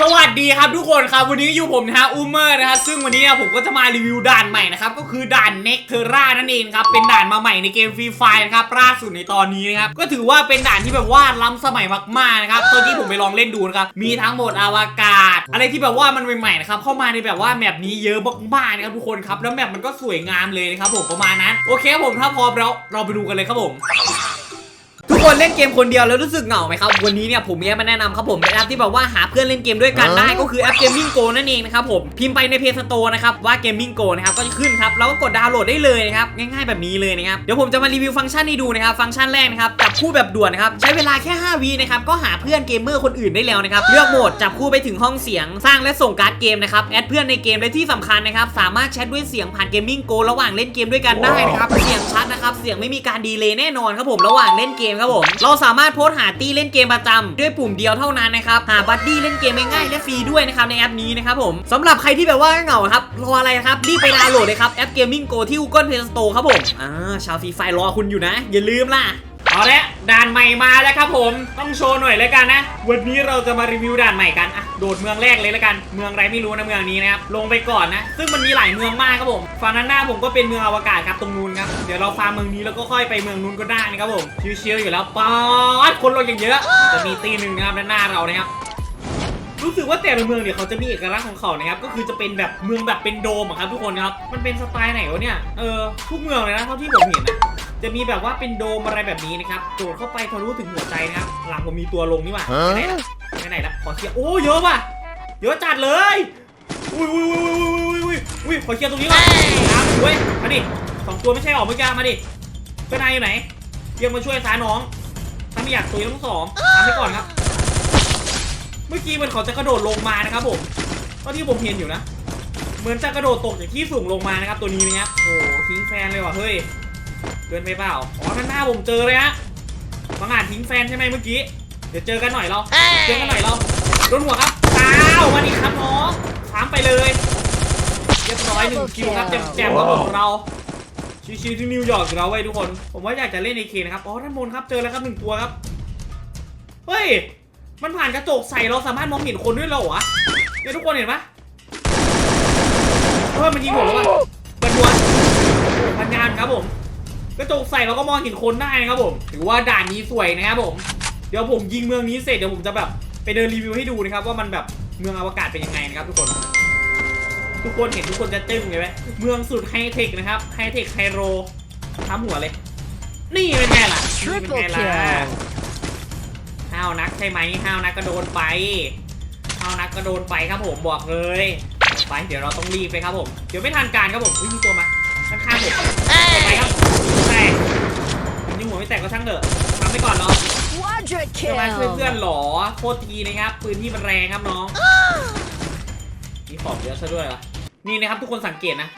สวัสดีครับทุกคนครับวันนี้อยู่ผมนะฮะอูเมอร์นะครับซึ่งวันนี้ผมก็จะมารีวิวด่านใหม่นะครับก็คือด่านเน็กเทอร่านั่นเองครับเป็นด่านมาใหม่ในเกมฟรีไฟนะครับล่าสุดในตอนนี้นะครับก็ถือว่าเป็นด่านที่แบบว่าล้ำสมัยมากๆนะครับตอนที่ผมไปลองเล่นดูนะครับมีทั้งหมดอวกาศ อะไรที่แบบว่ามันใหม่ๆนะครับเข้ามาในแบบว่าแมปนี้เยอะมากๆนะครับทุกคนครับแล้วแมปมันก็สวยงามเลยนะครับผมประมาณนั้นโอเคผมถ้าพร้อมแล้วเราไปดูกันเลยครับผม คนเล่นเกมคนเดียวแล้วรู้สึกเหงาไหมครับ วันนี้เนี่ยผมมีแอปมาแนะนำครับผมเป็นแอปที่แบบว่าหาเพื่อนเล่นเกมด้วยกันได้ก็คือแอป Gaming Go นั่นเองนะครับผมพิมพ์ไปในเพจสโตร์นะครับว่า Gaming Go นะครับก็จะขึ้นครับแล้วก็กดดาวน์โหลดได้เลยนะครับง่ายๆแบบนี้เลยนะครับเดี๋ยวผมจะมารีวิวฟังก์ชันให้ดูนะครับฟังก์ชันแรกนะครับจับคู่แบบด่วนนะครับใช้เวลาแค่5วินะครับก็หาเพื่อนเกมเมอร์คนอื่นได้แล้วนะครับเลือกโหมดจับคู่ไปถึงห้องเสียง สร้างและส่งการ์ดเกมนะครับแอดเพื่อนในเกมและที่สำคัญนะครับสามารถแชทด้วยเสียงผ่าน Gaming Go ระหว่างเล่นเกมด้วยกันได้นะครับเสียงชัดนะครับเสียงไม่มีการดีเลย์แน่นอนครับผมระหว่างเล่นเกมครับผมเราสามารถโพสหาตี้เล่นเกมประจำด้วยปุ่มเดียวเท่านั้นนะครับหาบัดดี้เล่นเกมง่ายและฟรีด้วยนะครับในแอปนี้นะครับผมสำหรับใครที่แบบว่าเหงาครับรออะไรครับรีบไปดาวน์โหลดเลยครับแอปเกมมิ่งโกที่ Google Play Store ครับผมอ่าชาวฟรีไฟรอคุณอยู่นะ อย่าลืมล่ะ เอาละด่านใหม่มาแล้วครับผมต้องโชว์หน่อยเลยกันนะ วันนี้เราจะมารีวิวด่านใหม่กันอะโดดเมืองแรกเลยแล้วกัน เมืองอะไรไม่รู้นะเมืองนี้นะครับลงไปก่อนนะ ซึ่งมันมีหลายเมืองมากครับผมฝั่งนั้นหน้าผมก็เป็นเมืองอวกาศครับตรงนู้นครับเดี๋ยวเราฟาร์มเมืองนี้แล้วก็ค่อยไปเมืองนู้นก็ได้นะครับผมชิวๆอยู่แล้วป๊อดคนลงอย่างเยอะจะมีตีหนึ่งนะครับด้านหน้าเรานะครับรู้สึกว่าแต่ละเมืองเนี่ยเขาจะมีเอกลักษณ์ของเขานะครับก็คือจะเป็นแบบเมืองแบบเป็นโดมครับทุกคนครับมันเป็นสไตล์ไหนวะเนี่ยเออทุกเมืองเลยนะเท่าที่ผมเห็นนะ จะมีแบบว่าเป็นโดมอะไรแบบนี้นะครับโดดเข้าไปทะลุถึงหัวใจนะครับ หลังผมมีตัวลงนี่หว่าไปไหนละไปไหนละขอเคลียร์โอ้เยอะว่ะเยอะจัดเลยอุ้ยอุ้ยอุ้ยอุ้ยอุ้ยอุ้ยอุ้ยขอเคลียร์ตรงนี้ก่อนน้ำเว้ยมาดิสองตัวไม่ใช่หรอเมื่อกี้มาดิเพื่อนนายอยู่ไหนเรียกมาช่วยสาน้อง ถ้าไม่อยากตุยต้องสองทำไปก่อนครับ เมื่อกี้มันเขาจะกระโดดลงมานะครับผมก็ที่ผมเห็นอยู่นะ เหมือนจะกระโดดตกจากที่สูงลงมานะครับตัวนี้นะครับโอ้โหทิ้งแฟนเลยว่ะเฮ้ย เกินไปเปล่า อ๋อท่านหน้าผมเจอเลยฮะบางอาจทิ้งแฟนใช่ไหมเมื่อกี้ เดี๋ยวเจอกันหน่อยเรา เจอกันหน่อยเราโดนหัวครับตาวมาดิครับน้องถามไปเลยเรียบร้อยหนึ่งคิวครับแจ่มๆครับผมเราชิวๆที่นิวยอร์กเราไว้ยทุกคน ผมว่าอยากจะเล่นในเคนะครับ อ๋อท่านบนครับเจอแล้วครับหนึ่งตัวครับ เฮ้ย มันผ่านกระจกใส่เราสามารถมองเห็นคนด้วยเหรอวะเนี่ยทุกคนเห็นปะเฮ้ยมันยิงผมแล้ววะเปิดหัวโอ้พันงานครับผม กระจกใส่เราก็มองเห็นคนได้นะครับผม ถือว่าด่านนี้สวยนะครับผม เดี๋ยวผมยิงเมืองนี้เสร็จเดี๋ยวผมจะแบบไปเดินรีวิวให้ดูนะครับว่ามันแบบเมืองอวกาศเป็นยังไงนะครับทุกคน ทุกคนเห็นทุกคนจะจึ้งเลยไหมเมืองสุดไฮเทคนะครับไฮเทคไฮโรท้ำหัวเลย นี่เป็นไงล่ะนี่เป็น Triple ไงล่ะ kill ห้าวนักใช่ไหมห้าวนักก็โดนไปห้าวนักก็โดนไปครับผมบอกเลยไปเดี๋ยวเราต้องรีบไปครับผม เดี๋ยวไม่ทันการครับผมอุ๊ยมีตัวมาข้างๆผมไปครับแตกยิงหัว ไม่แตกก็ช่างเถอะทำไปก่อนเนาะ Quadra จะมาช่วยเพื่อน kill. หรอโคตรทีนะครับปืนที่มันแรงครับน้อง มีของเยอะซะด้วยวะนี่นะครับทุกคนสังเกตนะ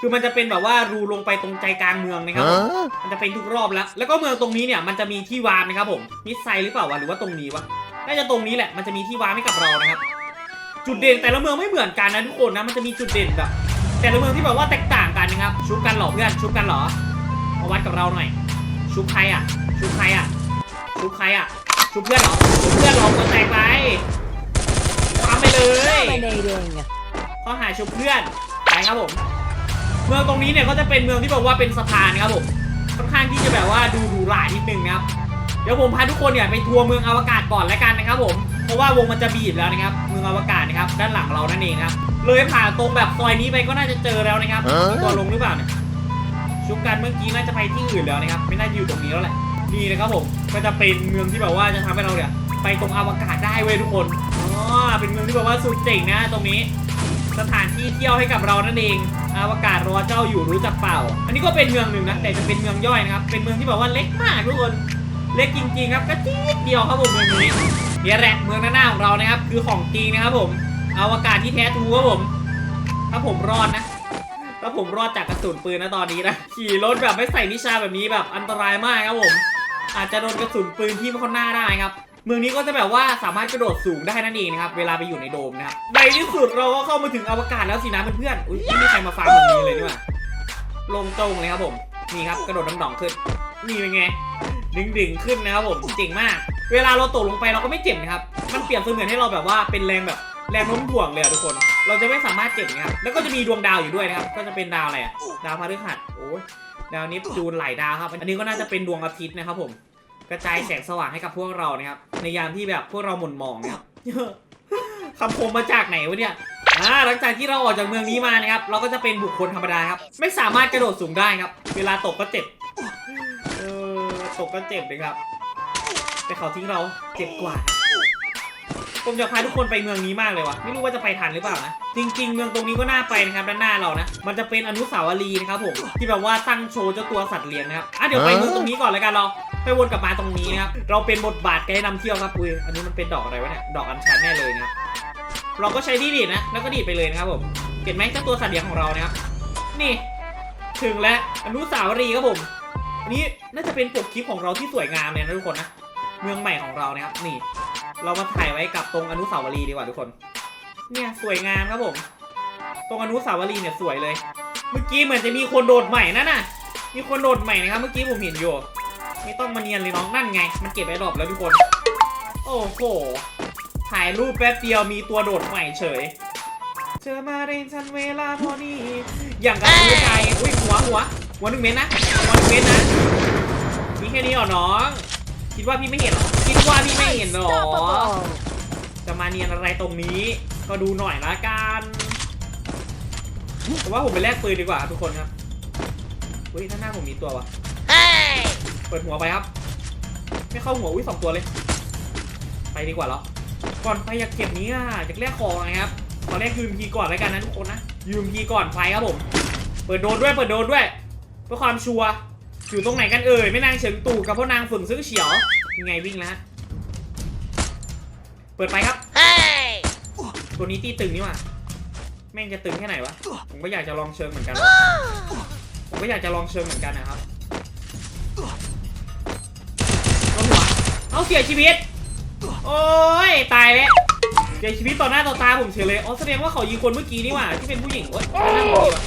คือมันจะเป็นแบบว่ารูลงไปตรงใจกลางเมืองนะครับผม Huh? มันจะเป็นทุกรอบแล้ว แล้วก็เมืองตรงนี้เนี่ยมันจะมีที่วาร์ปนะครับผมมิสไซหรือเปล่าวะหรือว่าตรงนี้วะ น่าจะตรงนี้แหละ มันจะมีที่วาร์ปให้กับเรานะครับ จุดเด่นแต่ละเมืองไม่เหมือนกันนะทุกคนนะ มันจะมีจุดเด่นแบบแต่ละเมืองที่แบบว่าแตกต่างกันนะครับ ชุบกันเหรอเพื่อน ชุบกันเหรอ มาวัดกับเราหน่อย ชุบใครอะ ชุบใครอะ ชุบใครอะ ชุบเพื่อนเหรอ ชุบเพื่อนเหรอก็แตกไปทำไปเลย Dominating. ข้อหาชุบเพื่อนไปครับผม เมืองตรงนี้เนี่ยก็จะเป็นเมืองที่บอกว่าเป็นสะพานครับผม ค่อนข้างที่จะแบบว่าดูหรูหรานิดนึงนะครับ เดี๋ยวผมพาทุกคนเนี่ยไปทัวร์เมืองอวกาศก่อนแล้วกันนะครับผม เพราะว่าวงมันจะบีบแล้วนะครับ เมืองอวกาศนะครับด้านหลังเรานั่นเองครับ เลยผ่านตรงแบบซอยนี้ไปก็น่าจะเจอแล้วนะครับฮะมีตัวลงหรือเปล่าเนี่ย ชุบกันเมื่อกี้น่าจะไปที่อื่นแล้วนะครับ ไม่น่าจะอยู่ตรงนี้แล้วแหละ นี่นะครับผม ก็จะเป็นเมืองที่แบบว่าจะทำให้เราเนี่ยไปตรงอวกาศได้เว้ยทุกคน อ๋อ เป็นเมืองที่แบบว่าสุดเจ๋งนะตรงนี้ สถานที่เที่ยวให้กับเรานั่นเอง อวกาศรอเจ้าอยู่รู้จักเปล่า อันนี้ก็เป็นเมืองหนึ่งนะ แต่จะเป็นเมืองย่อยนะครับ เป็นเมืองที่แบบว่าเล็กมากทุกคน เล็กจริงๆครับ ก็จี๊ดเดียวครับผมเมืองนี้เนี่ยแหละเมืองหน้าของเรานะครับ คือของจริงนะครับผม อวกาศที่แท้ทรูครับผม ถ้าผมรอดนะ ถ้าผมรอดจากกระสุนปืนนะตอนนี้นะขี่รถแบบไม่ใส่นิชาแบบนี้แบบอันตรายมากครับผม อาจจะโดนกระสุนปืนที่เข้าหน้าได้ครับเมืองนี้ก็จะแบบว่าสามารถกระโดดสูงได้นั่นเองนะครับ เวลาไปอยู่ในโดมนะครับในที่สุดเราก็เข้ามาถึงอวกาศแล้วสินะเพื่อนๆอุ้ยไม่มีใครมาฟาร์มเมืองนี้เลยนี่หว่าลงตรงเลยครับผมนี่ครับกระโดดน้ำหนองขึ้นนี่เป็นไงดึงดึงๆขึ้นนะครับผมเจ๋งมาก เวลาเราตกลงไปเราก็ไม่เจ็บนะครับ มันเปรียบเสมือนให้เราแบบว่าเป็นแรงแบบแรงโน้มถ่วงเลยอะทุกคน เราจะไม่สามารถเจ็บนะครับ แล้วก็จะมีดวงดาวอยู่ด้วยนะครับ ก็จะเป็นดาวอะไรอะดาวพฤหัสโอ้ยดาวนี้จูนหลายดาวครับ อันนี้ก็น่าจะเป็นดวงอาทิตย์นะครับผม กระจายแสงสว่างให้กับพวกเรานะครับ ในยามที่แบบพวกเราหม่นหมองนะครับคำคมมาจากไหนวะเนี่ยอ่าหลังจากที่เราออกจากเมืองนี้มานะครับ เราก็จะเป็นบุคคลธรรมดาครับ ไม่สามารถกระโดดสูงได้ครับ เวลาตกก็เจ็บ เออ ตกก็เจ็บเลยครับ แต่เขาทิ้งเราเจ็บกว่าครับ ผมจะพาทุกคนไปเมืองนี้มากเลยวะไม่รู้ว่าจะไปทันหรือเปล่านะ จริง ๆ เมืองตรงนี้ก็น่าไปนะครับด้านหน้าเรานะ มันจะเป็นอนุสาวรีย์นะครับผม ที่แบบว่าตั้งโชว์เจ้าตัวสัตว์เลี้ยงนะครับ อะเดี๋ยวไปเมืองตรงนี้ก่อนแล้วกันเรา ไปวนกลับมาตรงนี้นะครับ เราเป็นบทบาทไกด์นำเที่ยวครับ อุ้ย อันนี้มันเป็นดอกอะไรวะเนี่ย ดอกอัญชันแน่เลยนะครับ เราก็ใช้ที่ดีดนะ แล้วก็ดีดไปเลยนะครับผม เห็นไหมเจ้าตัวสัตว์เลี้ยงของเรานะครับ นี่ ถึงแล้วอนุสาวรีย์ครับผม อันนี้น่าจะเป็นปกคลิปของเราที่สวยงามเลยนะทุกคนนะ เมืองใหม่ของเรานะครับ นี่ เรามาถ่ายไว้กับตรงอนุสาวรีย์ดีกว่าทุกคน เนี่ยสวยงามครับผม ตรงอนุสาวรีย์เนี่ยสวยเลย เมื่อกี้เหมือนจะมีคนโดดใหม่นั่นน่ะ มีคนโดดใหม่นะครับ เมื่อกี้ผมเห็นอยู่ ไม่ต้องมาเนียนเลยน้องนั่นไง มันเก็บไอ้ดรอปแล้วทุกคน โอ้โห ถ่ายรูปแป๊บเดียวมีตัวโดดใหม่เฉย เจอมาเรนชันเวลาพอดี อย่างกับผู้ชายอุ้ยหัวหัวหัวหนึ่งเมตรนะหัวหนึ่งเมตรนะมีแค่นี้เหรอน้อง คิดว่าพี่ไม่เห็นเหรอคิดว่าพี่ไม่เห็นเหรอ Unstoppable. จะมาเนียนอะไรตรงนี้ ก็ดูหน่อยละกันแต่ว่าผมไปแลกปืนดีกว่าครับทุกคนครับเฮ้ยข้างหน้าผมมีตัววะ Hey! เปิดหัวไปครับ ไม่เข้าหัวอุ้ยสองตัวเลย ไปดีกว่าแล้วก่อนไปอยากเก็บนี้อะอยากแลกของนะครับขอแลกยืมพีก่อนแล้วกันนะทุกคนนะยืมพีก่อนไปครับผม เปิดโดนด้วยเปิดโดนด้วยเพื่อความชัวร์ อยู่ตรงไหนกันเอ่ยไม่นางเฉิงตู่กับพ่อนางฝึ่งซื้อเฉียวยังไงวิ่งแล้วฮะเปิดไปครับ Hey! ตัวนี้ตีตึงนี่หว่าแม่งจะตึงแค่ไหนวะผมก็อยากจะลองเชิงเหมือนกันผมก็อยากจะลองเชิงเหมือนกันนะครับโดนหัวเอาเสียชีวิต โอ้ยตายแล้วเสียชีวิตต่อหน้าต่อตาผมเฉยเลยอ๋อแสดงว่าเขายิงคนเมื่อกี้นี่หว่าที่เป็นผู้หญิงโอ๊ยด้านบนดีว่ะ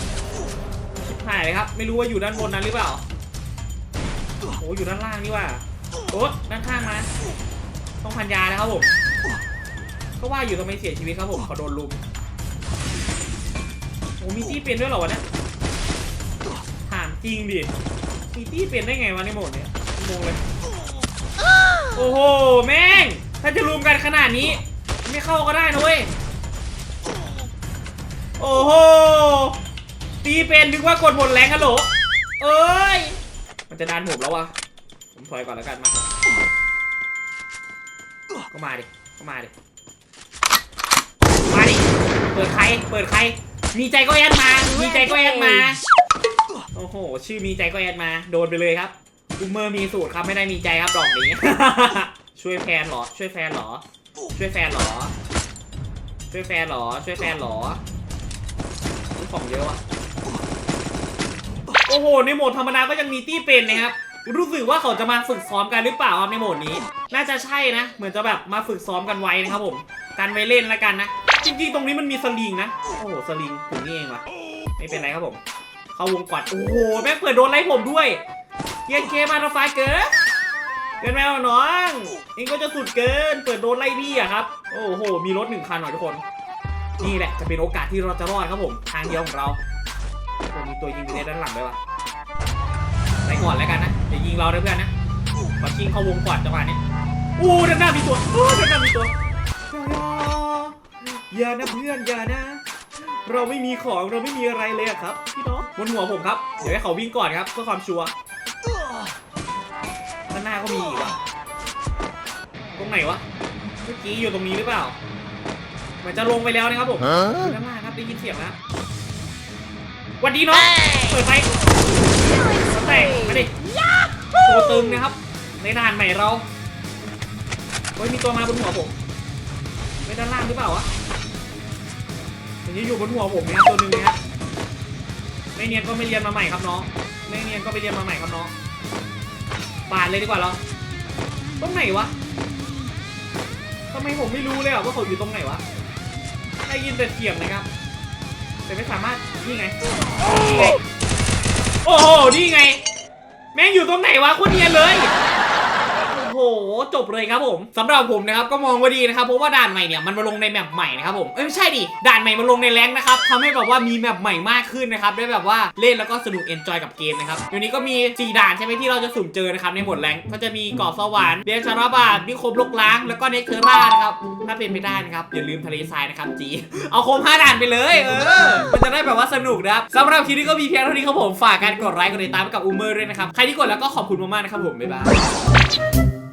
ชิบหายเลยครับ ไม่รู้ว่าอยู่ด้านบนนั้นหรือเปล่าโอ้อยู่ด้านล่างนี่ว่าโอ้ด้านข้างมาต้องพันยานะครับผมก็ว่าอยู่ทำไมเสียชีวิตครับผมเขาโดนลุมโอ้มีตี้เป็นด้วยเหรอวะเนี่ยถามจริงดิมีตี้เป็นได้ไงวะในโหมดเนี้ยงงเลยโอ้โหแม่ง ถ้าจะรวมกันขนาดนี้ ไม่เข้าก็ได้นะเว้ยโอ้โหตีเป็นนึกว่ากดหมดแรงฮัลโหลเอ้ย มันจะดันผมแล้ววะ ผมถอยก่อนแล้วกันมาก็มาดิก็มาดิมาดิเปิดใครเปิดใคร มีใจก็แอดมา มีใจก็แอดมา โอ้โห ชื่อมีใจก็แอดมา โดนไปเลยครับอุเมอร์มีสูตรครับไม่ได้มีใจครับดอกนี้ ช่วยแฟนเหรอ ช่วยแฟนเหรอ ช่วยแฟนเหรอ ช่วยแฟนเหรอ ช่วยแฟนเหรอของเยอะว่ะ โอ้โห ในโหมดธรรมดาก็ยังมีตี้เป็นนะครับ รู้สึกว่าเขาจะมาฝึกซ้อมกันหรือเปล่าครับในโหมดนี้ น่าจะใช่นะ เหมือนจะแบบมาฝึกซ้อมกันไว้นะครับผมการไว้เล่นแล้วกันนะ จริงๆ ตรงนี้มันมีสลิงนะ โอ้โห สลิงถึงนี่เองวะไม่เป็นไรครับผม เข้าวงกอดโอ้โห แม่เปิดโดนไล่ผมด้วยเย็นเคมาราไฟเกินเกินแมวน้องเองก็จะสุดเกิน เปิดโดนไล่พี่อะครับ โอ้โห มีรถหนึ่งคันหน่อยทุกคน นี่แหละจะเป็นโอกาสที่เราจะรอดครับผม ทางเดียวของเรามีตัวยิงไปในด้านหลังด้วยวะไปก่อนแล้วกันนะ อย่ายิงเราด้วยเพื่อนนะขอชิงเข้าวงก่อนจังหวะนี้อู้ด้านหน้ามีตัวอู้ด้านหน้ามีตัวอย่านะเพื่อนอย่านะ เราไม่มีของเราไม่มีอะไรเลยอะครับพี่น้องบนหัวผมครับเดี๋ยวให้เขาวิ่งก่อนครับเพื่อความชัวร์ด้านหน้าก็มีอีกว่ะตรงไหนวะเมื่อกี้อยู่ตรงนี้หรือเปล่าเหมือนจะลงไปแล้วนะครับผมอยู่ด้านล่างครับได้ยินเสียงแล้วหวันดีน้องเปิดไฟแตกมาดิ โชว์ตึงนะครับ ในด่านใหม่เราเฮ้ยมีตัวมาบนหัวผมไว้ด้านล่างหรือเปล่าวะอย่างนี้อยู่บนหัวผมเนะครับตัวหนึ่งนะครับไม่เนียนก็ไม่เรียนมาใหม่ครับน้องไม่เนียนก็ไปเรียนมาใหม่ครับน้องปาดเลยดีกว่าเราตรงไหนวะทำไมผมไม่รู้เลยอะว่าเขาอยู่ตรงไหนวะได้ยินแต่เสียงนะครับ แต่ไม่สามารถนี่ไงนี่ไงโอ้โหนี่ไง แม่งอยู่ตรงไหนวะโคนเนียนเลย โอ้โห จบเลยครับผมสำหรับผมนะครับก็มองว่าดีนะครับเพราะว่าด่านใหม่เนี่ยมันมาลงในแมปใหม่นะครับผมเอ้ยไม่ใช่ดิด่านใหม่มาลงในแรงนะครับทำให้แบบว่ามีแมปใหม่มากขึ้นนะครับได้แบบว่าเล่นแล้วก็สนุกเอนจอยกับเกมนะครับเดี๋ยวนี้ก็มี 4 ด่านใช่ไหมที่เราจะสุ่มเจอนะครับในหมดแรงก็จะมีเกาะสวรรค์เรียนชาราบาดนิคมลกล้างแล้วก็เนคเทอร่านะครับถ้าเป็นไปได้นะครับอย่าลืมทะเลทรายนะครับจีเอาโคมห้าด่านไปเลยเออมันจะได้แบบว่าสนุกนะครับสำหรับคลิปนี้ก็มีเพียงเท่านี้ครับผมฝากการกดไลค์กดติดตามกับอูเมอร์ด้วยนะครับใครที่กดแล้วก็ขอบคุณมากๆนะครับผมบ๊ายบาย